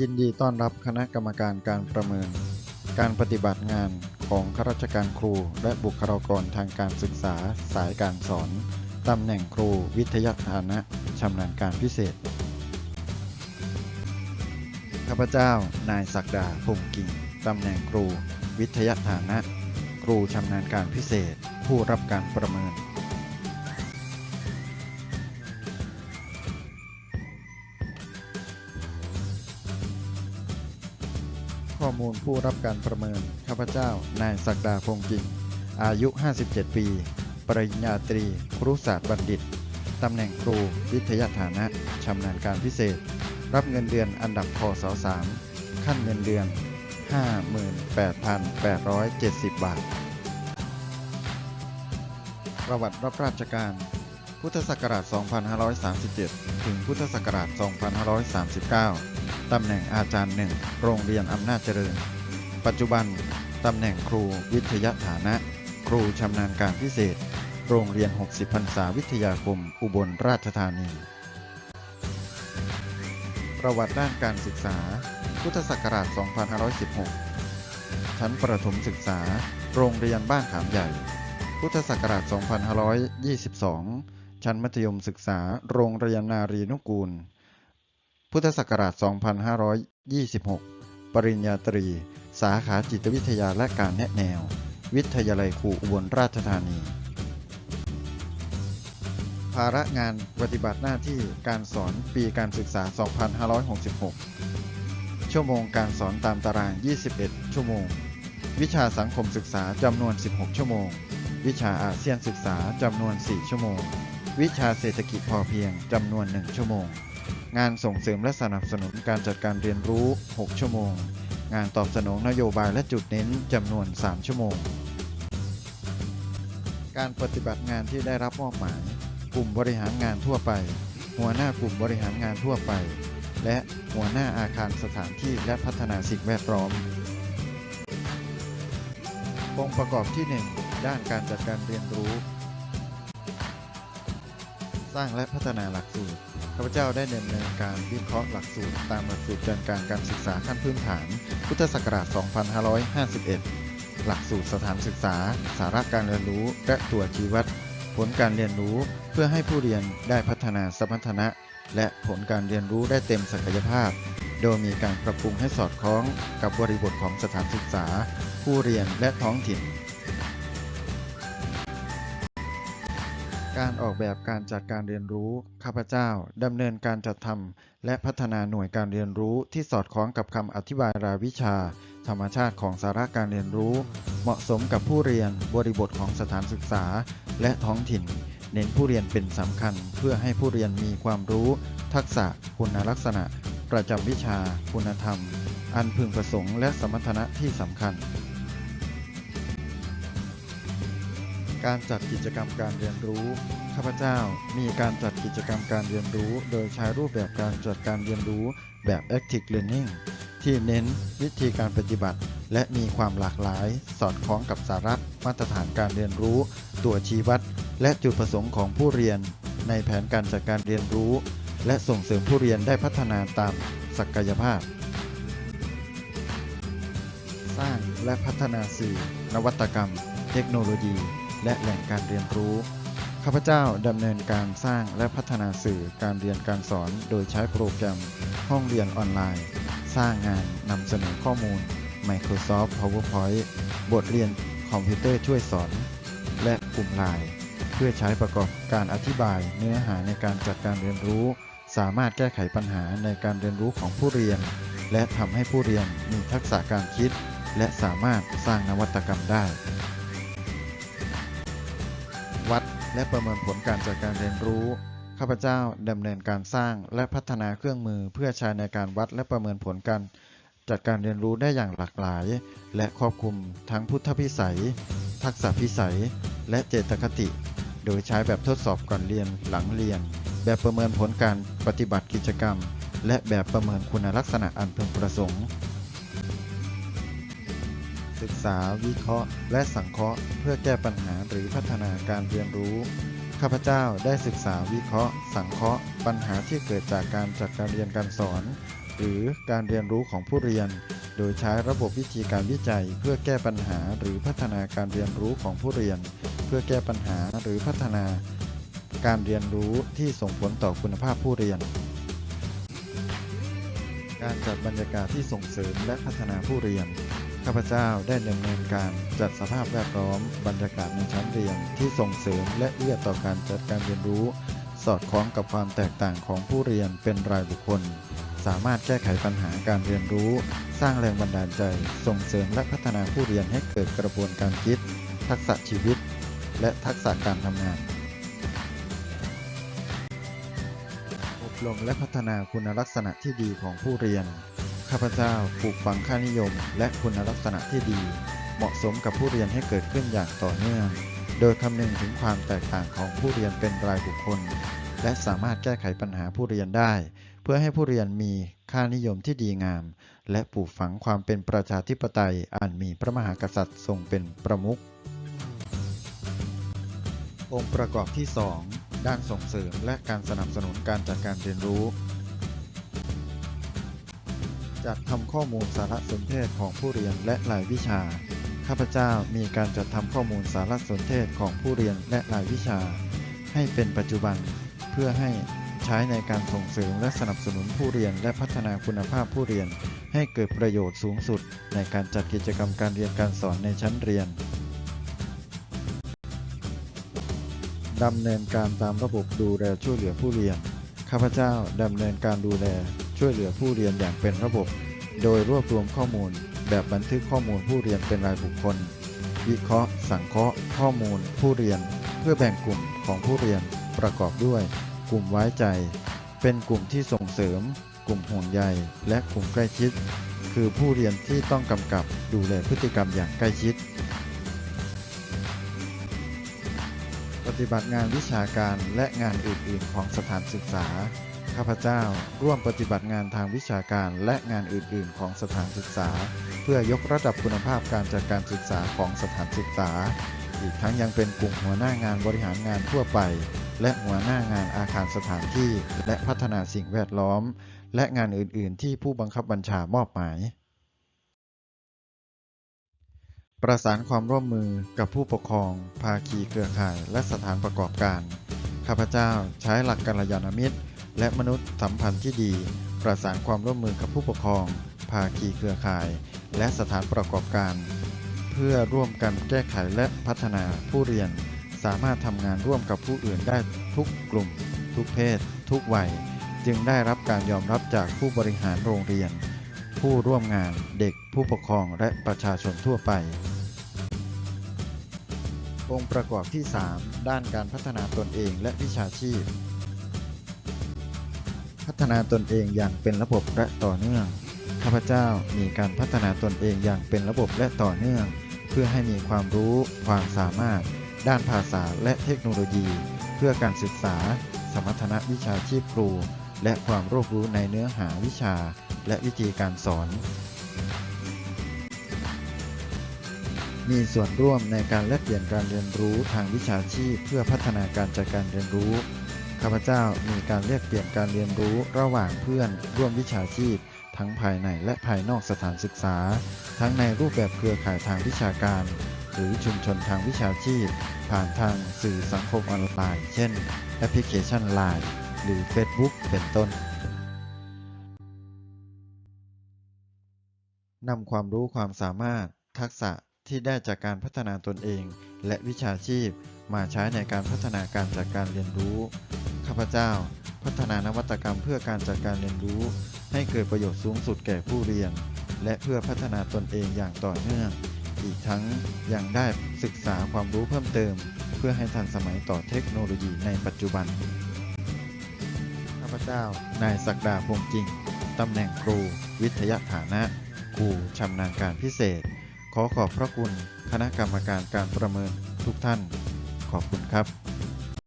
ยินดีต้อนรับคณะกรรมการการประเมิน การปฏิบัติงานของข้าราชการครู และบุคลากรทางการศึกษาสายการสอน ตำแหน่งครูวิทยาฐานะชำนาญการพิเศษ ข้าพเจ้า นายศักดาพงกิ่งตำแหน่งครู วิทยาฐานะ ครูชำนาญการพิเศษ ผู้รับการประเมิน ข้อมูลผู้รับการประเมิน ข้าพเจ้า นายศักดาพงกิ่ง อายุ 57 ปี ปริญญาตรี ครุศาสตร์บัณฑิต ตำแหน่งครู วิทยาฐานะ ชำนาญการพิเศษ รับเงินเดือนอันดับคศ3ขั้นเงินเดือน 58,870 บาท ประวัติรับราชการ พุทธศักราช 2537 ถึงพุทธศักราช 2539 ตำแหน่งอาจารย์หนึ่งโรงเรียนอำนาจเจริญ ปัจจุบัน ตำแหน่งครูวิทยาฐานะ ครูชำนาญการพิเศษ โรงเรียน 60พรรษาวิทยาคม อุบลราชธานี ประวัติด้านการศึกษา พุทธศักราช 2516 ชั้นประถมศึกษา โรงเรียนบ้านขามใหญ่ พุทธศักราช 2522 ชั้นมัธยมศึกษา โรงเรียนนารีนุกูล พุทธศักราช 2526 ปริญญาตรี สาขาจิตวิทยาและการแนะแนว วิทยาลัยครูอุบลราชธานี ภาระงานปฏิบัติหน้าที่การสอนปีการศึกษา 2566 ชั่วโมงการสอนตามตาราง 21 ชั่วโมง วิชาสังคมศึกษาจำนวน 16 ชั่วโมง วิชาอาเซียนศึกษาจำนวน 4 ชั่วโมง วิชาเศรษฐกิจพอเพียงจำนวน 1 ชั่วโมง งานส่งเสริมและสนับสนุนการจัดการเรียนรู้ 6 ชั่วโมง งานตอบสนองนโยบายและจุดเน้นจำนวน 3 ชั่วโมง การปฏิบัติงานที่ได้รับมอบหมาย กลุ่มบริหารงานทั่วไป หัวหน้ากลุ่มบริหารงานทั่วไป และหัวหน้าอาคารสถานที่และพัฒนาสิ่งแวดล้อมองค์ประกอบที่ 1 ด้านการจัดการเรียนรู้ สร้างและพัฒนาหลักสูตร ข้าพเจ้าได้ดำเนินการวิเคราะห์หลักสูตร ตามหลักสูตรการการการศึกษาขั้นพื้นฐาน พุทธศักราช 2551 หลักสูตรสถานศึกษา สาระการเรียนรู้ และตัวชี้วัด ผลการเรียนรู้เพื่อให้ผู้เรียนได้พัฒนาสมรรถนะ และผลการเรียนรู้ได้เต็มศักยภาพ โดยมีการปรับปรุงให้สอดคล้องกับบริบทของสถานศึกษา ผู้เรียนและท้องถิ่น การออกแบบการจัดการเรียนรู้ ข้าพเจ้าดำเนินการจัดทำและพัฒนาหน่วยการเรียนรู้ที่สอดคล้องกับคำอธิบายรายวิชา ธรรมชาติของสาระการเรียนรู้ เหมาะสมกับผู้เรียนบริบทของสถานศึกษา และท้องถิ่น เน้นผู้เรียนเป็นสำคัญ เพื่อให้ผู้เรียนมีความรู้ ทักษะ คุณลักษณะ ประจำวิชา คุณธรรม อันพึงประสงค์และสมรรถนะที่สำคัญ การจัดกิจกรรมการเรียนรู้ ข้าพเจ้ามีการจัดกิจกรรมการเรียนรู้ โดยใช้รูปแบบการจัดการเรียนรู้แบบ Active Learning ที่เน้นวิธีการปฏิบัติ และมีความหลากหลาย สอดคล้องกับสาระมาตรฐานการเรียนรู้ ตัวชี้วัด และจุดประสงค์ของผู้เรียน ในแผนการจัดการเรียนรู้ และส่งเสริมผู้เรียนได้พัฒนาตามศักยภาพ สร้างและพัฒนาสื่อนวัตกรรม เทคโนโลยี และแหล่งการเรียนรู้ ข้าพเจ้าดำเนินการสร้างและพัฒนาสื่อการเรียนการสอน โดยใช้โปรแกรม ห้องเรียนออนไลน์ สร้างงานนำเสนอข้อมูล Microsoft PowerPoint บทเรียนคอมพิวเตอร์ช่วยสอน และกลุ่มไลน์เพื่อใช้ประกอบการอธิบายเนื้อหาในการจัดการเรียนรู้ สามารถแก้ไขปัญหาในการเรียนรู้ของผู้เรียน และทำให้ผู้เรียนมีทักษะการคิด และสามารถสร้างนวัตกรรมได้ วัด และประเมินผลการจัดการเรียนรู้ ข้าพเจ้าดำเนินการสร้างและพัฒนาเครื่องมือเพื่อใช้ในการวัดและประเมินผลการจัดการเรียนรู้ได้อย่างหลากหลาย และครอบคลุมทั้งพุทธพิสัย ทักษะพิสัย และเจตคติ โดยใช้แบบทดสอบก่อนเรียนหลังเรียน แบบประเมินผลการปฏิบัติกิจกรรม และแบบประเมินคุณลักษณะอันพึงประสงค์ ศึกษา วิเคราะห์ และสังเคราะห์ เพื่อแก้ปัญหาหรือพัฒนาการเรียนรู้ ข้าพเจ้าได้ศึกษาวิเคราะห์ สังเคราะห์ ปัญหาที่เกิดจากการจัดการเรียนการสอน หรือการเรียนรู้ของผู้เรียน โดยใช้ระบบวิธีการวิจัย เพื่อแก้ปัญหาหรือพัฒนาการเรียนรู้ของผู้เรียน เพื่อแก้ปัญหาหรือพัฒนาการเรียนรู้ที่ส่งผลต่อคุณภาพผู้เรียน การจัดบรรยากาศที่ส่งเสริมและพัฒนาผู้เรียน ข้าพเจ้าได้ดำเนินการจัดสภาพแวดล้อมบรรยากาศในชั้นเรียนที่ส่งเสริมและเอื้อต่อการจัดการเรียนรู้ สอดคล้องกับความแตกต่างของผู้เรียนเป็นรายบุคคล สามารถแก้ไขปัญหาการเรียนรู้ สร้างแรงบันดาลใจ ส่งเสริมและพัฒนาผู้เรียนให้เกิดกระบวนการคิด ทักษะชีวิต และทักษะการทำงานอบรมและพัฒนาคุณลักษณะที่ดีของผู้เรียน ข้าพเจ้าปลูกฝังค่านิยม และคุณลักษณะที่ดี เหมาะสมกับผู้เรียนให้เกิดขึ้นอย่างต่อเนื่อง โดยคำนึงถึงความแตกต่างของผู้เรียนเป็นรายบุคคล และสามารถแก้ไขปัญหาผู้เรียนได้ เพื่อให้ผู้เรียนมีค่านิยมที่ดีงาม และปลูกฝังความเป็นประชาธิปไตยอันมีพระมหากษัตริย์ทรงเป็นประมุของค์ประกอบที่ 2 ด้านส่งเสริมและการสนับสนุนการจัดการเรียนรู้ จัดทำข้อมูลสารสนเทศของผู้เรียนและรายวิชา ข้าพเจ้ามีการจัดทำข้อมูลสารสนเทศของผู้เรียนและรายวิชา ให้เป็นปัจจุบัน เพื่อให้ใช้ในการส่งเสริมและสนับสนุนผู้เรียนและพัฒนาคุณภาพผู้เรียน ให้เกิดประโยชน์สูงสุด ในการจัดกิจกรรมการเรียนการสอนในชั้นเรียนดำเนินการตามระบบดูแลช่วยเหลือผู้เรียน ข้าพเจ้าดำเนินการดูแล ช่วยเหลือผู้เรียนอย่างเป็นระบบ โดยรวบรวมข้อมูล แบบบันทึกข้อมูลผู้เรียนเป็นรายบุคคล วิเคราะห์ สังเคราะห์ ข้อมูล ผู้เรียน เพื่อแบ่งกลุ่มของผู้เรียนประกอบด้วย กลุ่มไว้ใจ เป็นกลุ่มที่ส่งเสริม กลุ่มห่วงใย และกลุ่มใกล้ชิด คือผู้เรียนที่ต้องกำกับดูแลพฤติกรรมอย่างใกล้ชิด ปฏิบัติงานวิชาการและงานอื่นๆของสถานศึกษา ข้าพเจ้า ร่วมปฏิบัติงานทางวิชาการและงานอื่น ๆ ของสถานศึกษา เพื่อยกระดับคุณภาพการจัดการศึกษาของสถานศึกษา อีกทั้งยังเป็นกลุ่มหัวหน้างานบริหารงานทั่วไป และหัวหน้างานอาคารสถานที่ และพัฒนาสิ่งแวดล้อม และงานอื่น ๆ ที่ผู้บังคับบัญชามอบหมาย ประสานความร่วมมือกับผู้ปกครอง ภาคีเครือข่าย และสถานประกอบการข้าพเจ้าใช้หลักกัลยาณมิตร และมนุษย์สัมพันธ์ที่ดี ประสานความร่วมมือกับผู้ปกครอง ภาคีเครือข่าย และสถานประกอบการ เพื่อร่วมกันแก้ไขและพัฒนาผู้เรียน สามารถทำงานร่วมกับผู้อื่นได้ทุกกลุ่ม ทุกเพศ ทุกวัย จึงได้รับการยอมรับจากผู้บริหารโรงเรียน ผู้ร่วมงานเด็กผู้ปกครองและประชาชนทั่วไป องค์ประกอบที่ 3 ด้านการพัฒนาตนเองและวิชาชีพ พัฒนาตนเองอย่างเป็นระบบและต่อเนื่อง ข้าพเจ้ามีการพัฒนาตนเองอย่างเป็นระบบและต่อเนื่อง เพื่อให้มีความรู้ ความสามารถ ด้านภาษาและเทคโนโลยี เพื่อการศึกษา สมรรถนะวิชาชีพครู และความรรู้ในเนื้อหาวิชา และวิธีการสอน มีส่วนร่วมในการแลกเปลี่ยนการเรียนรู้ทางวิชาชีพ เพื่อพัฒนาการจัดการเรียนรู้ ข้าพเจ้ามีการแลกเปลี่ยนการเรียนรู้ระหว่างเพื่อนร่วมวิชาชีพ ทั้งภายในและภายนอกสถานศึกษา ทั้งในรูปแบบเครือข่ายทางวิชาการ หรือชุมชนทางวิชาชีพ ผ่านทางสื่อสังคมออนไลน์ เช่น แอปพลิเคชัน Line หรือ Facebook เป็นต้นนำความรู้ความสามารถ ทักษะที่ได้จากการพัฒนาตนเอง และวิชาชีพ มาใช้ในการพัฒนาการจัดการเรียนรู้ ข้าพเจ้า พัฒนานวัตกรรมเพื่อการจัดการเรียนรู้ ให้เกิดประโยชน์สูงสุดแก่ผู้เรียน และเพื่อพัฒนาตนเองอย่างต่อเนื่อง อีกทั้งยังได้ศึกษาความรู้เพิ่มเติม เพื่อให้ทันสมัยต่อเทคโนโลยีในปัจจุบัน ข้าพเจ้า นายศักดาพงษ์จริง ตำแหน่งครู วิทยาฐานะครูชำนาญการพิเศษ ขอขอบพระคุณคณะกรรมการการประเมินทุกท่าน ขอบคุณครับ